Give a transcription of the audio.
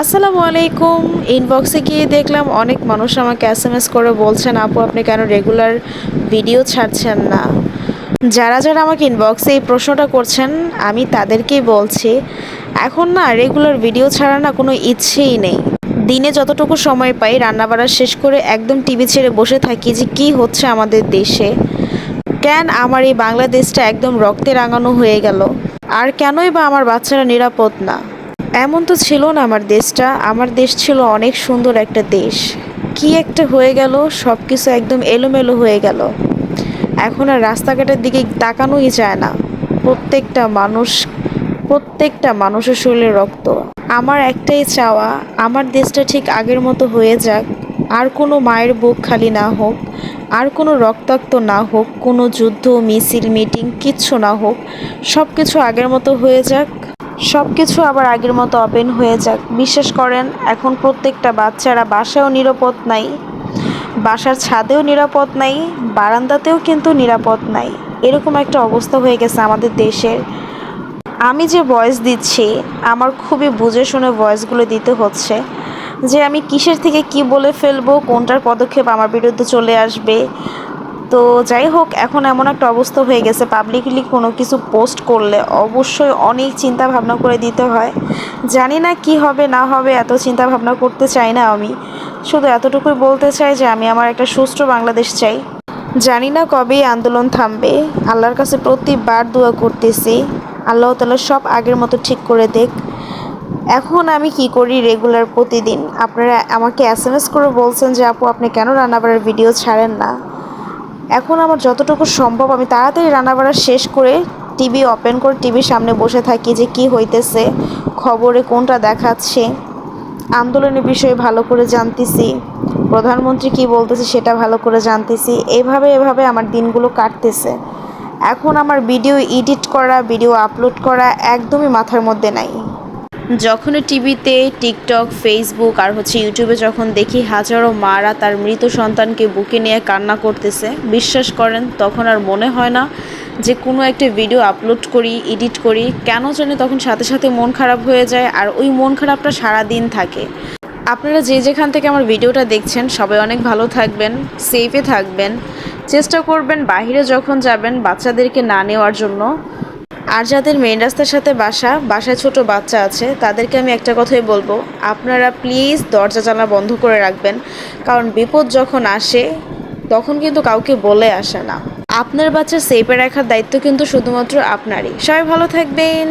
আসসালামু আলাইকুম। ইনবক্সে গিয়ে দেখলাম অনেক মানুষ আমাকে এস এম এস করে বলছেন, আপু, আপনি কেন রেগুলার ভিডিও ছাড়ছেন না? যারা যারা আমাকে ইনবক্সে এই প্রশ্নটা করছেন, আমি তাদেরকেই বলছি, এখন না রেগুলার ভিডিও ছাড়া না কোনো ইচ্ছেই নেই। দিনে যতটুকু সময় পাই রান্নাবাড়া শেষ করে একদম টিভি ছেড়ে বসে থাকি যে কি হচ্ছে আমাদের দেশে। কেন আমার এই বাংলাদেশটা একদম রক্তে রাঙানো হয়ে গেল? আর কেনই বা আমার বাচ্চারা নিরাপদ না? এমন তো ছিল না আমার দেশটা। আমার দেশ ছিল অনেক সুন্দর একটা দেশ। কি একটা হয়ে গেল সব কিছু একদম এলোমেলো হয়ে গেল। এখন আর রাস্তাঘাটের দিকে তাকানোই যায় না। প্রত্যেকটা মানুষ, প্রত্যেকটা মানুষের শরীরে রক্ত। আমার একটাই চাওয়া, আমার দেশটা ঠিক আগের মতো হয়ে যাক। আর কোনো মায়ের বুক খালি না হোক, আর কোনো রক্তাক্ত না হোক, কোনো যুদ্ধ, মিছিল, মিটিং, কিচ্ছু না হোক সব কিছু আগের মতো হয়ে যাক। সব কিছু আবার আগের মতো ওপেন হয়ে যাক। বিশ্বাস করেন, এখন প্রত্যেকটা বাচ্চারা বাসায়ও নিরাপদ নাই, বাসার ছাদেও নিরাপদ নাই, বারান্দাতেও কিন্তু নিরাপদ নাই। এরকম একটা অবস্থা হয়ে গেছে আমাদের দেশের। আমি যে ভয়েস দিচ্ছি, আমার খুবই বুঝে শুনে ভয়েসগুলো দিতে হচ্ছে, যে আমি কিসের থেকে কি বলে ফেলব, কোনটার পদক্ষেপ আমার বিরুদ্ধে চলে আসবে তো যাই হোক, এখন এমন একটা অবস্থা হয়ে গেছে। পাবলিকলি কোনো কিছু পোস্ট করলে অবশ্যই অনেক চিন্তা ভাবনা করে দিতে হয়। জানি না কি হবে, না হবে, এত চিন্তা ভাবনা করতে চাই না আমি। শুধু এতটুকুই বলতে চাই যে আমি আমার একটা সুষ্ঠু বাংলাদেশ চাই। জানি না কবে আন্দোলন থামবে। আল্লাহর কাছে প্রতিবার দোয়া করতেছি। আল্লাহ তালা সব আগের মতো ঠিক করে দেখ। এখন আমি কি করি রেগুলার প্রতিদিন? আপনারা আমাকে এস এম এস করে বলছেন যে, আপু, আপনি কেন রান্নাবাড়ার ভিডিও ছাড়েন না? এখন আমার যতটুকু সম্ভব, আমি তাড়াতাড়ি রান্নাবাড়া শেষ করে টিভি ওপেন করে টিভির সামনে বসে থাকি যে কি হইতেছে, খবরে কোনটা দেখাচ্ছে আন্দোলনের বিষয়ে ভালো করে জানতেছি, প্রধানমন্ত্রী কি বলতেছে সেটা ভালো করে জানতেছি, এভাবে এভাবে আমার দিনগুলো কাটতেছে। এখন আমার ভিডিও এডিট করা, ভিডিও আপলোড করা একদমই মাথার মধ্যে নাই। যখনই টিভিতে টিকটক ফেসবুক আর হচ্ছে ইউটিউবে যখন দেখি হাজারো মারা তার মৃত সন্তানকে বুকে নিয়ে কান্না করতেছে, বিশ্বাস করেন তখন আর মনে হয় না যে কোনো একটা ভিডিও আপলোড করি এডিট করি, কেন জানি তখন সাথে সাথে মন খারাপ হয়ে যায় আর ওই মন খারাপটা সারা দিন থাকে। আপনারা যে যেখান থেকে আমার ভিডিওটা দেখছেন, সবাই অনেক ভালো থাকবেন সেফে থাকবেন। চেষ্টা করবেন বাইরে যখন যাবেন বাচ্চাদেরকে না নেওয়ার জন্য। আর যাদের মেন রাস্তার সাথে বাসা, বাসায় ছোট বাচ্চা আছে, তাদেরকে আমি একটা কথাই বলব, আপনারা প্লিজ দরজা জানা বন্ধ করে রাখবেন, কারণ বিপদ যখন আসে, তখন কিন্তু কাউকে বলে আসে না। আপনার বাচ্চা সেফে রাখার দায়িত্ব কিন্তু শুধুমাত্র আপনারই। সবাই ভালো থাকবেন।